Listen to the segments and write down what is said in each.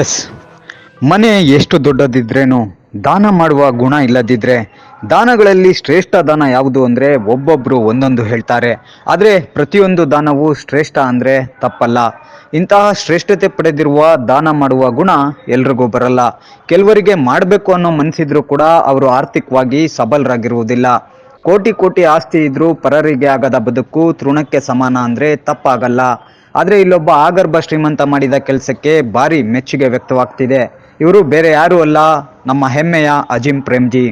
S ಮನೆ ಎಷ್ಟು ದೊಡ್ಡದಿದ್ರೇನು ದಾನ ಮಾಡುವ ಗುಣ ಇಲ್ಲದಿದ್ರೆ ದಾನಗಳಲ್ಲಿ ಶ್ರೇಷ್ಠ ದಾನ ಯಾವುದು ಅಂದರೆ ಒಬ್ಬೊಬ್ಬರು ಒಂದೊಂದು ಹೇಳ್ತಾರೆ. ಆದರೆ ಪ್ರತಿಯೊಂದು ದಾನವು ಶ್ರೇಷ್ಠ ಅಂದರೆ ತಪ್ಪಲ್ಲ. ಇಂತಹ ಶ್ರೇಷ್ಠತೆ ಪಡೆದಿರುವ ದಾನ ಮಾಡುವ ಗುಣ ಎಲ್ರಿಗೂ ಬರಲ್ಲ. ಕೆಲವರಿಗೆ ಮಾಡಬೇಕು ಅನ್ನೋ ಮನಸ್ಸಿದ್ರೂ ಕೂಡ ಅವರು ಆರ್ಥಿಕವಾಗಿ ಸಬಲರಾಗಿರುವುದಿಲ್ಲ. ಕೋಟಿ ಕೋಟಿ ಆಸ್ತಿ ಇದ್ದರೂ ಪರರಿಗೆ ಆಗದ ಬದುಕು ತೃಣಕ್ಕೆ ಸಮಾನ ಅಂದರೆ ತಪ್ಪಾಗಲ್ಲ. ಆದರೆ ಇಲ್ಲೊಬ್ಬ ಆಗರ್ಭ ಶ್ರೀಮಂತ ಮಾಡಿದ ಕೆಲಸಕ್ಕೆ ಭಾರಿ ಮೆಚ್ಚುಗೆ ವ್ಯಕ್ತವಾಗ್ತಿದೆ. ಇವರು ಬೇರೆ ಯಾರೂ ಅಲ್ಲ, ನಮ್ಮ ಹೆಮ್ಮೆಯ ಅಜಿಂ ಪ್ರೇಮ್ಜಿ.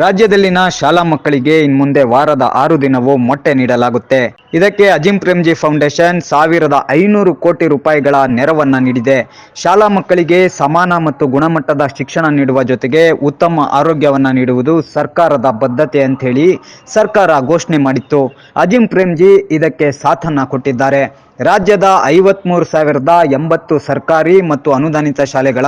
ರಾಜ್ಯದಲ್ಲಿನ ಶಾಲಾ ಮಕ್ಕಳಿಗೆ ಇನ್ಮುಂದೆ ವಾರದ ಆರು ದಿನವೂ ಮೊಟ್ಟೆ ನೀಡಲಾಗುತ್ತೆ. ಇದಕ್ಕೆ ಅಜಿಂ ಪ್ರೇಮ್ಜಿ ಫೌಂಡೇಶನ್ ಸಾವಿರದ ಐನೂರು ಕೋಟಿ ರೂಪಾಯಿಗಳ ನೆರವನ್ನ ನೀಡಿದೆ. ಶಾಲಾ ಮಕ್ಕಳಿಗೆ ಸಮಾನ ಮತ್ತು ಗುಣಮಟ್ಟದ ಶಿಕ್ಷಣ ನೀಡುವ ಜೊತೆಗೆ ಉತ್ತಮ ಆರೋಗ್ಯವನ್ನ ನೀಡುವುದು ಸರ್ಕಾರದ ಬದ್ಧತೆ ಅಂತ ಹೇಳಿ ಸರ್ಕಾರ ಘೋಷಣೆ ಮಾಡಿತ್ತು. ಅಜಿಂ ಪ್ರೇಮ್ಜಿ ಇದಕ್ಕೆ ಸಾಥನ್ನ ಕೊಟ್ಟಿದ್ದಾರೆ. ರಾಜ್ಯದ ಐವತ್ಮೂರು ಸಾವಿರದ ಎಂಬತ್ತು ಸರ್ಕಾರಿ ಮತ್ತು ಅನುದಾನಿತ ಶಾಲೆಗಳ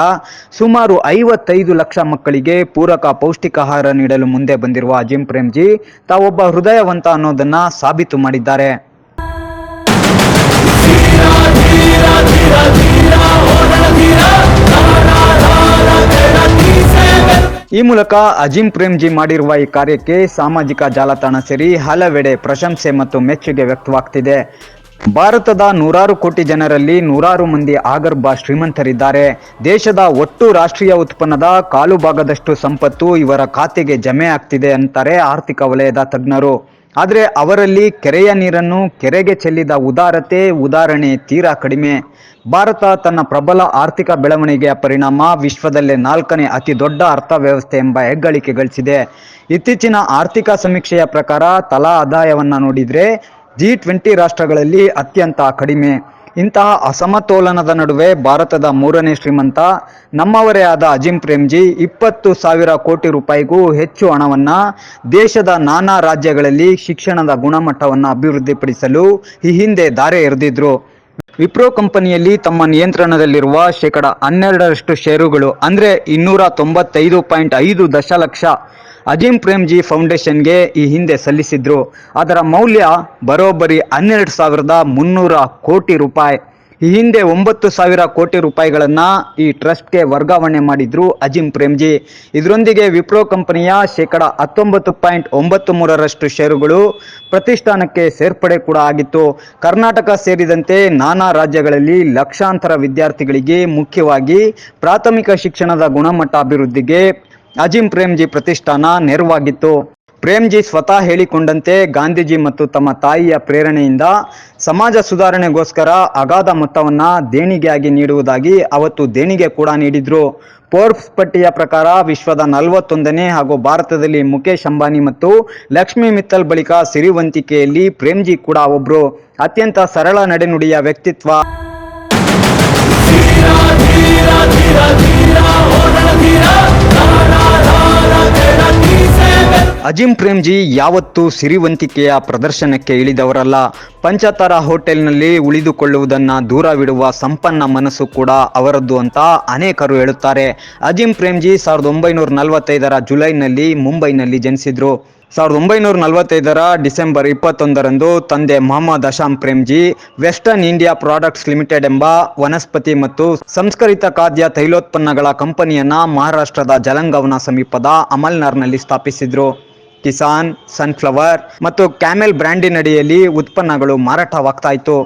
ಸುಮಾರು ಐವತ್ತೈದು ಲಕ್ಷ ಮಕ್ಕಳಿಗೆ ಪೂರಕ ಪೌಷ್ಟಿಕಾಹಾರ ನೀಡಲು ಮುಂದೆ ಬಂದಿರುವ ಅಜಿಂ ಪ್ರೇಮ್ಜಿ, ತಾವೊಬ್ಬ ಹೃದಯವಂತ ಅನ್ನೋದನ್ನ ಸಾಬೀತು ಮಾಡಿದ್ದಾರೆ. ಈ ಮೂಲಕ ಅಜಿಂ ಪ್ರೇಮ್ಜಿ ಮಾಡಿರುವ ಈ ಕಾರ್ಯಕ್ಕೆ ಸಾಮಾಜಿಕ ಜಾಲತಾಣ ಸೇರಿ ಹಲವೆಡೆ ಪ್ರಶಂಸೆ ಮತ್ತು ಮೆಚ್ಚುಗೆ ವ್ಯಕ್ತವಾಗ್ತಿದೆ. ಭಾರತದ ನೂರಾರು ಕೋಟಿ ಜನರಲ್ಲಿ ನೂರಾರು ಮಂದಿ ಆಗರ್ಭ ಶ್ರೀಮಂತರಿದ್ದಾರೆ. ದೇಶದ ಒಟ್ಟು ರಾಷ್ಟ್ರೀಯ ಉತ್ಪನ್ನದ ಕಾಲು ಭಾಗದಷ್ಟು ಸಂಪತ್ತು ಇವರ ಖಾತೆಗೆ ಜಮೆ ಆಗ್ತಿದೆ ಅಂತಾರೆ ಆರ್ಥಿಕ ವಲಯದ ತಜ್ಞರು. ಆದರೆ ಅವರಲ್ಲಿ ಕೆರೆಯ ನೀರನ್ನು ಕೆರೆಗೆ ಚೆಲ್ಲಿದ ಉದಾರತೆ, ಉದಾಹರಣೆ ತೀರಾ ಕಡಿಮೆ. ಭಾರತ ತನ್ನ ಪ್ರಬಲ ಆರ್ಥಿಕ ಬೆಳವಣಿಗೆಯ ಪರಿಣಾಮ ವಿಶ್ವದಲ್ಲೇ ನಾಲ್ಕನೇ ಅತಿ ದೊಡ್ಡ ಅರ್ಥವ್ಯವಸ್ಥೆ ಎಂಬ ಹೆಗ್ಗಳಿಕೆ ಗಳಿಸಿದೆ. ಇತ್ತೀಚಿನ ಆರ್ಥಿಕ ಸಮೀಕ್ಷೆಯ ಪ್ರಕಾರ ತಲಾ ಆದಾಯವನ್ನು ನೋಡಿದ್ರೆ ಜಿ ಟ್ವೆಂಟಿ ರಾಷ್ಟ್ರಗಳಲ್ಲಿ ಅತ್ಯಂತ ಕಡಿಮೆ. ಇಂತಹ ಅಸಮತೋಲನದ ನಡುವೆ ಭಾರತದ ಮೂರನೇ ಶ್ರೀಮಂತ, ನಮ್ಮವರೇ ಆದ ಅಜಿಂ ಪ್ರೇಮ್ಜಿ ಇಪ್ಪತ್ತು ಸಾವಿರ ಕೋಟಿ ರೂಪಾಯಿಗೂ ಹೆಚ್ಚು ಹಣವನ್ನು ದೇಶದ ನಾನಾ ರಾಜ್ಯಗಳಲ್ಲಿ ಶಿಕ್ಷಣದ ಗುಣಮಟ್ಟವನ್ನು ಅಭಿವೃದ್ಧಿಪಡಿಸಲು ಈ ಹಿಂದೆ ದಾರೆ ಎರೆದಿದ್ರು. ವಿಪ್ರೋ ಕಂಪನಿಯಲ್ಲಿ ತಮ್ಮ ನಿಯಂತ್ರಣದಲ್ಲಿರುವ ಶೇಕಡ ಹನ್ನೆರಡರಷ್ಟು ಷೇರುಗಳು, ಅಂದರೆ ಇನ್ನೂರ ತೊಂಬತ್ತೈದು ಪಾಯಿಂಟ್ ಐದು ದಶಲಕ್ಷ ಅಜಿಂ ಪ್ರೇಮ್ಜಿ ಫೌಂಡೇಶನ್ಗೆ ಈ ಹಿಂದೆ ಸಲ್ಲಿಸಿದ್ರು. ಅದರ ಮೌಲ್ಯ ಬರೋಬ್ಬರಿ ಹನ್ನೆರಡು ಸಾವಿರದ ಮುನ್ನೂರ ಕೋಟಿ ರೂಪಾಯಿ. ಈ ಹಿಂದೆ ಒಂಬತ್ತು ಸಾವಿರ ಕೋಟಿ ರೂಪಾಯಿಗಳನ್ನು ಈ ಟ್ರಸ್ಟ್ಗೆ ವರ್ಗಾವಣೆ ಮಾಡಿದ್ರು ಅಜಿಂ ಪ್ರೇಮ್ಜಿ. ಇದರೊಂದಿಗೆ ವಿಪ್ರೋ ಕಂಪನಿಯ ಶೇಕಡ ಹತ್ತೊಂಬತ್ತು ಪಾಯಿಂಟ್ ಒಂಬತ್ತು ಮೂರರಷ್ಟು ಷೇರುಗಳು ಪ್ರತಿಷ್ಠಾನಕ್ಕೆ ಸೇರ್ಪಡೆ ಕೂಡ ಆಗಿತ್ತು. ಕರ್ನಾಟಕ ಸೇರಿದಂತೆ ನಾನಾ ರಾಜ್ಯಗಳಲ್ಲಿ ಲಕ್ಷಾಂತರ ವಿದ್ಯಾರ್ಥಿಗಳಿಗೆ ಮುಖ್ಯವಾಗಿ ಪ್ರಾಥಮಿಕ ಶಿಕ್ಷಣದ ಗುಣಮಟ್ಟ ಅಭಿವೃದ್ಧಿಗೆ ಅಜಿಂ ಪ್ರೇಮ್ಜಿ ಪ್ರತಿಷ್ಠಾನ ನೆರವಾಗಿತ್ತು. ಪ್ರೇಮ್ಜಿ ಸ್ವತಃ ಹೇಳಿಕೊಂಡಂತೆ ಗಾಂಧೀಜಿ ಮತ್ತು ತಮ್ಮ ತಾಯಿಯ ಪ್ರೇರಣೆಯಿಂದ ಸಮಾಜ ಸುಧಾರಣೆಗೋಸ್ಕರ ಅಗಾಧ ಮೊತ್ತವನ್ನು ದೇಣಿಗೆಯಾಗಿ ನೀಡುವುದಾಗಿ ಅವತ್ತು ದೇಣಿಗೆ ಕೂಡ ನೀಡಿದ್ರು. ಫೋರ್ಬ್ಸ್ ಪಟ್ಟಿಯ ಪ್ರಕಾರ ವಿಶ್ವದ ನಲವತ್ತೊಂದನೇ ಹಾಗೂ ಭಾರತದಲ್ಲಿ ಮುಖೇಶ್ ಅಂಬಾನಿ ಮತ್ತು ಲಕ್ಷ್ಮಿ ಮಿತ್ತಲ್ ಬಳಿಕ ಸಿರಿವಂತಿಕೆಯಲ್ಲಿ ಪ್ರೇಮ್ಜಿ ಕೂಡ ಒಬ್ಬರು ಅತ್ಯಂತ ಸರಳ ನಡೆನುಡಿಯ ವ್ಯಕ್ತಿತ್ವ. ಅಜಿಂ ಪ್ರೇಮ್ಜಿ ಯಾವತ್ತೂ ಸಿರಿವಂತಿಕೆಯ ಪ್ರದರ್ಶನಕ್ಕೆ ಇಳಿದವರಲ್ಲ. ಪಂಚತಾರ ಹೋಟೆಲ್ನಲ್ಲಿ ಉಳಿದುಕೊಳ್ಳುವುದನ್ನು ದೂರವಿಡುವ ಸಂಪನ್ನ ಮನಸ್ಸು ಕೂಡ ಅವರದ್ದು ಅಂತ ಅನೇಕರು ಹೇಳುತ್ತಾರೆ. ಅಜಿಂ ಪ್ರೇಮ್ಜಿ ಸಾವಿರದ ಒಂಬೈನೂರ ನಲವತ್ತೈದರ ಜುಲೈನಲ್ಲಿ ಮುಂಬೈನಲ್ಲಿ ಜನಿಸಿದ್ರು. ಸಾವಿರದ ಒಂಬೈನೂರ ನಲವತ್ತೈದರ ಡಿಸೆಂಬರ್ ಇಪ್ಪತ್ತೊಂದರಂದು ತಂದೆ Mohammad Asham Premji, western India products limited ಎಂಬ ವನಸ್ಪತಿ ಮತ್ತು ಸಂಸ್ಕರಿತ ಖಾದ್ಯ ತೈಲೋತ್ಪನ್ನಗಳ ಕಂಪನಿಯನ್ನ ಮಹಾರಾಷ್ಟ್ರದ ಜಲಂಗವನ ಸಮೀಪದ ಅಮಲ್ನಾರ್ನಲ್ಲಿ ಸ್ಥಾಪಿಸಿದ್ರು. ಕಿಸಾನ್ ಸನ್ಫ್ಲವರ್ ಮತ್ತು ಕ್ಯಾಮೆಲ್ ಬ್ರ್ಯಾಂಡಿನಡಿಯಲ್ಲಿ ಉತ್ಪನ್ನಗಳು ಮಾರಾಟವಾಗ್ತಾ ಇತ್ತು.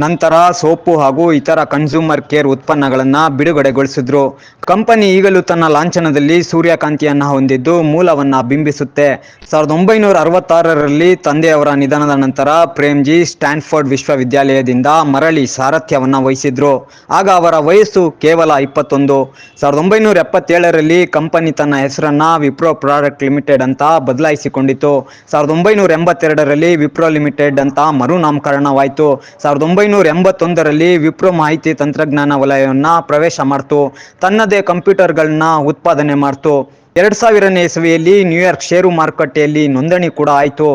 ನಂತರ ಸೋಪು ಹಾಗೂ ಇತರ ಕನ್ಸ್ಯೂಮರ್ ಕೇರ್ ಉತ್ಪನ್ನಗಳನ್ನು ಬಿಡುಗಡೆಗೊಳಿಸಿದ್ರು. ಕಂಪನಿ ಈಗಲೂ ತನ್ನ ಲಾಂಛನದಲ್ಲಿ ಸೂರ್ಯಕಾಂತಿಯನ್ನು ಹೊಂದಿದ್ದು ಮೂಲವನ್ನು ಬಿಂಬಿಸುತ್ತೆ. ಸಾವಿರದ ಒಂಬೈನೂರ ಅರವತ್ತಾರರಲ್ಲಿ ತಂದೆಯವರ ನಿಧನದ ನಂತರ ಪ್ರೇಮ್ಜಿ ಸ್ಟ್ಯಾನ್ಫೋರ್ಡ್ ವಿಶ್ವವಿದ್ಯಾಲಯದಿಂದ ಮರಳಿ ಸಾರಥ್ಯವನ್ನು ವಹಿಸಿದ್ರು. ಆಗ ಅವರ ವಯಸ್ಸು ಕೇವಲ ಇಪ್ಪತ್ತೊಂದು. ಸಾವಿರದ ಒಂಬೈನೂರ ಎಪ್ಪತ್ತೇಳರಲ್ಲಿ ಕಂಪನಿ ತನ್ನ ಹೆಸರನ್ನು ವಿಪ್ರೋ ಪ್ರಾಡಕ್ಟ್ ಲಿಮಿಟೆಡ್ ಅಂತ ಬದಲಾಯಿಸಿಕೊಂಡಿತು ಸಾವಿರದ ಒಂಬೈನೂರ ಎಂಬತ್ತೆರಡರಲ್ಲಿ ವಿಪ್ರೋ ಲಿಮಿಟೆಡ್ ಅಂತ ಮರುನಾಮಕರಣವಾಯಿತು. ಸಾವಿರದ ಒಂಬೈನೂರ ಎಂಬತ್ತೊಂದರಲ್ಲಿ ವಿಪ್ರೋ ಮಾಹಿತಿ ತಂತ್ರಜ್ಞಾನ ವಲಯವನ್ನ ಪ್ರವೇಶ ಮಾಡ್ತು. ತನ್ನದೇ ಕಂಪ್ಯೂಟರ್ಗಳನ್ನ ಉತ್ಪಾದನೆ ಮಾಡ್ತು. ಎರಡು ಸಾವಿರನೇ ಇಸವಿಯಲ್ಲಿ ನ್ಯೂಯಾರ್ಕ್ ಷೇರು ಮಾರುಕಟ್ಟೆಯಲ್ಲಿ ನೋಂದಣಿ ಕೂಡ ಆಯಿತು.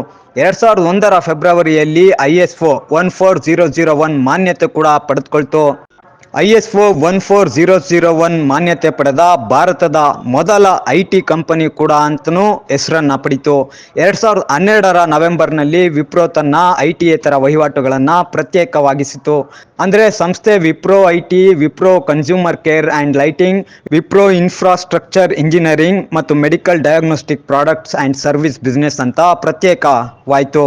ಎರಡು ಸಾವಿರದ ಒಂದರ ಫೆಬ್ರವರಿಯಲ್ಲಿ I S one four zero zero one ಮಾನ್ಯತೆ ಕೂಡ ಪಡೆದುಕೊಳ್ತು. I S O one four zero zero one ಮಾನ್ಯತೆ ಪಡೆದ ಭಾರತದ ಮೊದಲ ಐ ಟಿ ಕಂಪನಿ ಕೂಡ ಅಂತಲೂ ಹೆಸರನ್ನು ಪಡಿತು. ಎರಡು ಸಾವಿರದ ಹನ್ನೆರಡರ ನವೆಂಬರ್ನಲ್ಲಿ ವಿಪ್ರೋ ತನ್ನ ಐ ಟಿಯೇತರ ವಹಿವಾಟುಗಳನ್ನು ಪ್ರತ್ಯೇಕವಾಗಿಸಿತು. ಅಂದರೆ ಸಂಸ್ಥೆ Wipro I T, Wipro consumer care and lighting Wipro infrastructure engineering ಮತ್ತು medical diagnostic products and service business ಅಂತ ಪ್ರತ್ಯೇಕವಾಯಿತು.